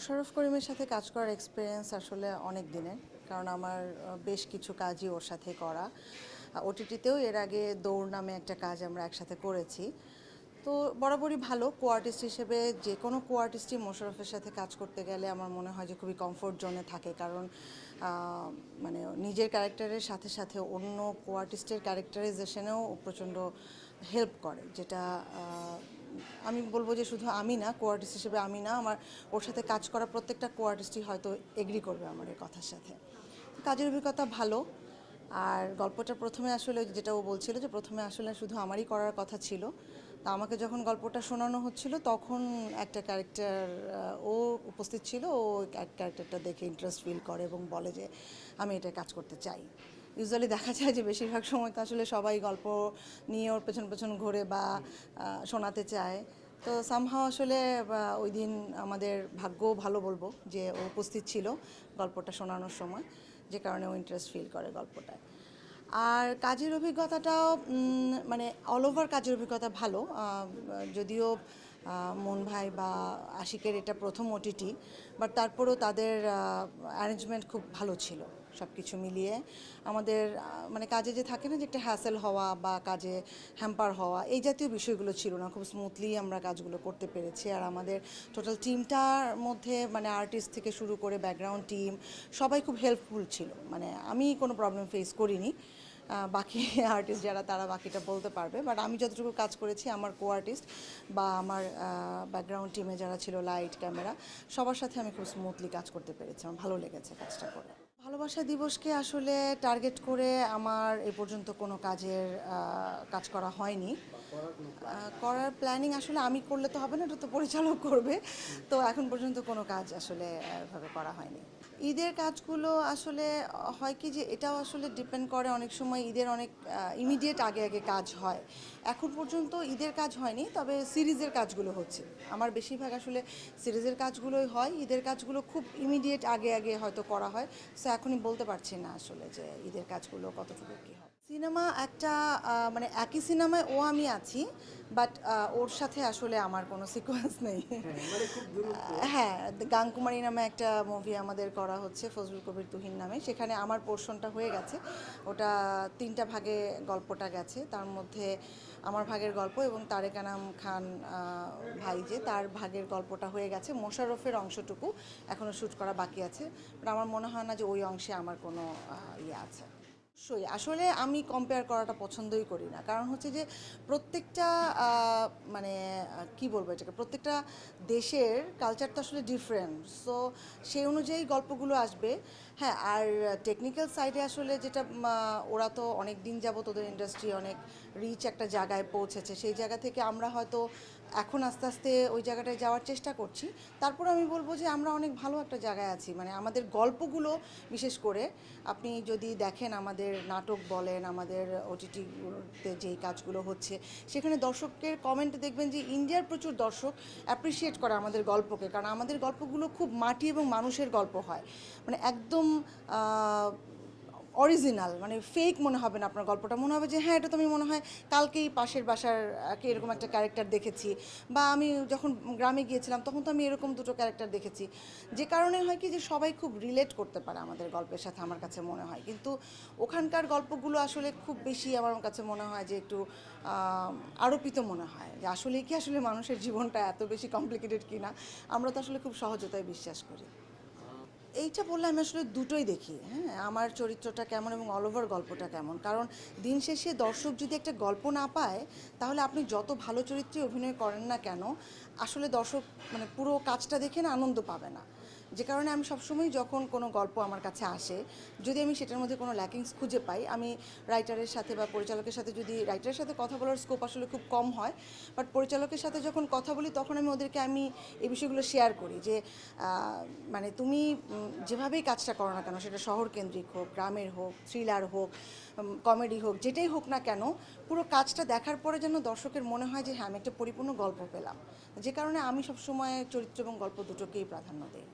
মোশাররফ করিমের সাথে কাজ করার এক্সপিরিয়েন্স আসলে অনেক দিনের, কারণ আমার বেশ কিছু কাজই ওর সাথে করা। ওটিটিতেও এর আগে দৌড় নামে একটা কাজ আমরা একসাথে করেছি। তো বরাবরই ভালো কো আর্টিস্ট হিসেবে যে কোনো কো আর্টিস্টই মোশাররফের সাথে কাজ করতে গেলে আমার মনে হয় যে খুবই কমফোর্ট জোনে থাকে, কারণ মানে নিজের ক্যারেক্টারের সাথে সাথে অন্য কো আর্টিস্টের ক্যারেক্টারাইজেশনেও প্রচণ্ড হেল্প করে, যেটা আমি বলব যে শুধু আমি না কো আর্টিস্ট হিসেবে আমি না, আমার, ওর সাথে কাজ করা প্রত্যেকটা কো আর্টিস্টই হয়তো এগ্রি করবে আমার এই কথার সাথে। কাজের অভিজ্ঞতা ভালো, আর গল্পটা প্রথমে আসলে যেটা ও বলছিল যে প্রথমে আসলে শুধু আমারই করার কথা ছিল। তা আমাকে যখন গল্পটা শোনানো হচ্ছিল তখন একটা ক্যারেক্টার ও উপস্থিত ছিল, ও ক্যারেক্টারটা দেখে ইন্টারেস্ট ফিল করে এবং বলে যে আমি এটা কাজ করতে চাই। ইউজুয়ালি দেখা যায় যে বেশিরভাগ সময় তো আসলে সবাই গল্প নিয়ে ওর পেছন পেছন ঘুরে বা শোনাতে চায়। তো সামহাও আসলে ওই দিন আমাদের ভাগ্যও ভালো বলব যে ও উপস্থিত ছিল গল্পটা শোনানোর সময়, যে কারণে ও ইন্টারেস্ট ফিল করে গল্পটায়। আর কাজের অভিজ্ঞতাটাও মানে অল ওভার কাজের অভিজ্ঞতা ভালো। যদিও মন ভাই বা আশিকের এটা প্রথম ওটিটি বাট তারপরেও তাদের অ্যারেঞ্জমেন্ট খুব ভালো ছিল। সব কিছু মিলিয়ে। আমাদের মানে কাজে যে থাকে না যে একটা হ্যাসেল হওয়া বা কাজে হ্যাম্পার হওয়া, এই জাতীয় বিষয়গুলো ছিল না। খুব স্মুথলি আমরা কাজগুলো করতে পেরেছি। আর আমাদের টোটাল টিমটার মধ্যে মানে আর্টিস্ট থেকে শুরু করে ব্যাকগ্রাউন্ড টিম সবাই খুব হেল্পফুল ছিল। মানে আমি কোনো প্রবলেম ফেস করিনি। বাকি আর্টিস্ট যারা, তারা বাকিটা বলতে পারবে। বাট আমি যতটুকু কাজ করেছি, আমার কো আর্টিস্ট বা আমার ব্যাকগ্রাউন্ড টিমে যারা ছিল লাইট ক্যামেরা সবার সাথে আমি খুব স্মুথলি কাজ করতে পেরেছি। আমার ভালো লেগেছে কাজটা করে। ভালোবাসা দিবসকে আসলে টার্গেট করে আমার এ পর্যন্ত কোনো কাজের কাজ করা হয়নি। করার প্ল্যানিং আসলে আমি করলে তো হবে না, এটা তো পরিচালক করবে। তো এখন পর্যন্ত কোনো কাজ আসলে এভাবে করা হয়নি। ঈদের কাজগুলো আসলে, হয় কি যে এটাও আসলে ডিপেন্ড করে অনেক সময় ঈদের অনেক ইমিডিয়েট আগে আগে কাজ হয়। এখন পর্যন্ত ঈদের কাজ হয়নি, তবে সিরিজের কাজগুলো হচ্ছে। আমার বেশিরভাগ আসলে সিরিজের কাজগুলোই হয়, ঈদের কাজগুলো খুব ইমিডিয়েট আগে আগে হয়তো করা হয়। সো এখনই বলতে পারছি না আসলে যে ঈদের কাজগুলো কতটুকু কী হয়। সিনেমা একটা মানে একই সিনেমায় ও আমি আছি বাট ওর সাথে আসলে আমার কোনো সিকোয়েন্স নেই। হ্যাঁ গাংকুমারী নামে একটা মুভি আমাদের করা হচ্ছে ফজলুল কবির তুহিন নামে। সেখানে আমার পোর্শনটা হয়ে গেছে। ওটা তিনটা ভাগে গল্পটা গেছে। তার মধ্যে আমার ভাগের গল্প এবং তারেক আনাম খান ভাই যে তার ভাগের গল্পটা হয়ে গেছে। মোশাররফের অংশটুকু এখনও শ্যুট করা বাকি আছে। বাট আমার মনে হয় না যে ওই অংশে আমার কোনো ইয়ে আছে। অবশ্যই। আসলে আমি কম্পেয়ার করাটা পছন্দই করি না। কারণ হচ্ছে যে, প্রত্যেকটা মানে কি বলব এটাকে? প্রত্যেকটা দেশের কালচার তো আসলে ডিফারেন্ট সো সেই অনুযায়ী গল্পগুলো আসবে। হ্যাঁ আর টেকনিক্যাল সাইডে আসলে যেটা ওরা তো অনেক দিন যাবত ওদের ইন্ডাস্ট্রি অনেক রিচ একটা জায়গায় পৌঁছেছে। সেই জায়গা থেকে আমরা হয়তো এখন আস্তে আস্তে ওই জায়গাটায় যাওয়ার চেষ্টা করছি। তারপর আমি বলব যে আমরা অনেক ভালো একটা জায়গায় আছি। মানে আমাদের গল্পগুলো বিশেষ করে আপনি যদি দেখেন আমাদের নাটক বলেন, আমাদের ওটিটিতে যেই কাজগুলো হচ্ছে, সেখানে দর্শকের কমেন্ট দেখবেন যে ইন্ডিয়ার প্রচুর দর্শক অ্যাপ্রিসিয়েট করে আমাদের গল্পকে। কারণ আমাদের গল্পগুলো খুব মাটি এবং মানুষের গল্প হয়। মানে একদম অরিজিনাল মানে ফেক মনে হবে না আপনার গল্পটা। মনে হবে যে হ্যাঁ এটা তো আমি মনে হয় কালকেই পাশের বাসার আহ, এরকম একটা ক্যারেক্টার দেখেছি। বা আমি যখন গ্রামে গিয়েছিলাম তখন তো আমি এরকম দুটো ক্যারেক্টার দেখেছি। যে কারণে হয় কি যে সবাই খুব রিলেট করতে পারে আমাদের গল্পের সাথে আমার কাছে মনে হয়। কিন্তু ওখানকার গল্পগুলো আসলে খুব বেশি আমার কাছে মনে হয় যে একটু আরোপিত মনে হয়। যে আসলে কি আসলে মানুষের জীবনটা এত বেশি কমপ্লিকেটেড কিনা? আমরা তো আসলে খুব সহজতায় বিশ্বাস করি। এইটা বললে আমি আসলে দুটোই দেখি হ্যাঁ? আমার চরিত্রটা কেমন এবং অল ওভার গল্পটা কেমন? কারণ দিন শেষে দর্শক যদি একটা গল্প না পায়, তাহলে আপনি যত ভালো চরিত্রে অভিনয় করেন না কেন, আসলে দর্শক মানে পুরো কাজটা দেখে না আনন্দ পাবে না। যে কারণে আমি সবসময় যখন কোনো গল্প আমার কাছে আসে, যদি আমি সেটার মধ্যে কোনো ল্যাকিংস খুঁজে পাই, আমি রাইটারের সাথে বা পরিচালকের সাথে যদি রাইটারের সাথে কথা বলার স্কোপ আসলে খুব কম হয় বাট পরিচালকের সাথে যখন কথা বলি, তখন আমি ওদেরকে আমি এই বিষয়গুলো শেয়ার করি যে মানে তুমি যেভাবেই কাজটা করো না কেন, সেটা শহর কেন্দ্রিক হোক, গ্রামের হোক থ্রিলার হোক কমেডি হোক, যেটাই হোক না কেন, পুরো কাজটা দেখার পরে যেন দর্শকের মনে হয় যে হ্যাঁ আমি একটা পরিপূর্ণ গল্প পেলাম। যে কারণে আমি সবসময় চরিত্র এবং গল্প দুটোকেই প্রাধান্য দিই।